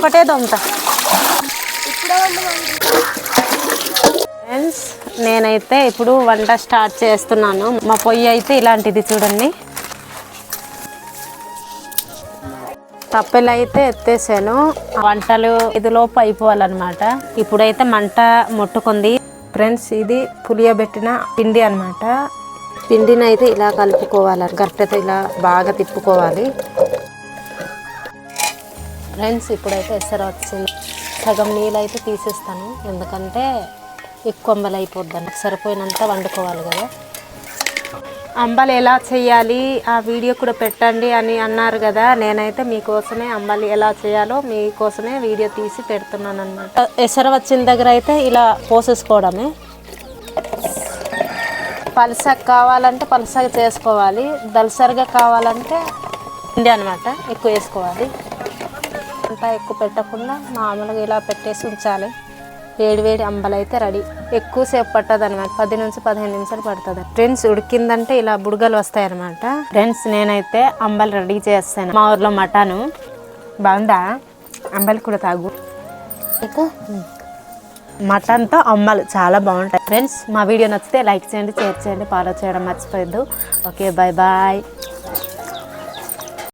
ఒకటే దొంత. ఫ్రెండ్స్ నేనైతే ఇప్పుడు వంట స్టార్ట్ చేస్తున్నాను. మా పొయ్యి అయితే ఇలాంటిది చూడండి. తప్పెలు అయితే ఎత్తేసాను. వంటలు ఇదిలోపు అయిపోవాలన్నమాట. ఇప్పుడైతే మంట ముట్టుకుంది. ఫ్రెండ్స్ ఇది పులియబెట్టిన పిండి అనమాట పిండిని అయితే ఇలా కలుపుకోవాలి గరిటెతో ఇలా బాగా తిప్పుకోవాలి. ఫ్రెండ్స్ ఇప్పుడైతే ఎసరు వచ్చింది. సగం నీళ్ళు అయితే తీసేస్తాను. ఎందుకంటే ఎక్కువ అంబలు అయిపోద్దని. సరిపోయినంత వండుకోవాలి కదా. అంబలి ఎలా చేయాలి? ఆ వీడియో కూడా పెట్టండి అని అన్నారు కదా. నేనైతే మీకోసమే అంబలి ఎలా చేయాలో మీకోసమే వీడియో తీసి పెడుతున్నాను అనమాట ఎసరు వచ్చిన దగ్గర అయితే ఇలా పోసేసుకోవడమే. పలసగా కావాలంటే పలసగా చేసుకోవాలి. దలసరిగా కావాలంటే పిండి అనమాట ఎక్కువ వేసుకోవాలి. అంతా ఎక్కువ పెట్టకుండా మామూలుగా ఇలా పెట్టేసి ఉంచాలి. వేడి వేడి అంబలు అయితే రెడీ. ఎక్కువసేపు పట్టదు అనమాట పది నుంచి పదిహేను నిమిషాలు పడుతుంది. ఫ్రెండ్స్ ఉడికిందంటే ఇలా బుడగలు వస్తాయి అనమాట ఫ్రెండ్స్ నేనైతే అంబలు రెడీ చేస్తాను. మా ఊర్లో మటను. బాగుందా? అంబలి కూడా తాగు. ఇంకా మటన్తో అమ్మలు చాలా బాగుంటాయి. ఫ్రెండ్స్ మా వీడియో నచ్చితే లైక్ చేయండి షేర్ చేయండి ఫాలో చేయడం మర్చిపోయద్దు. Okay bye bye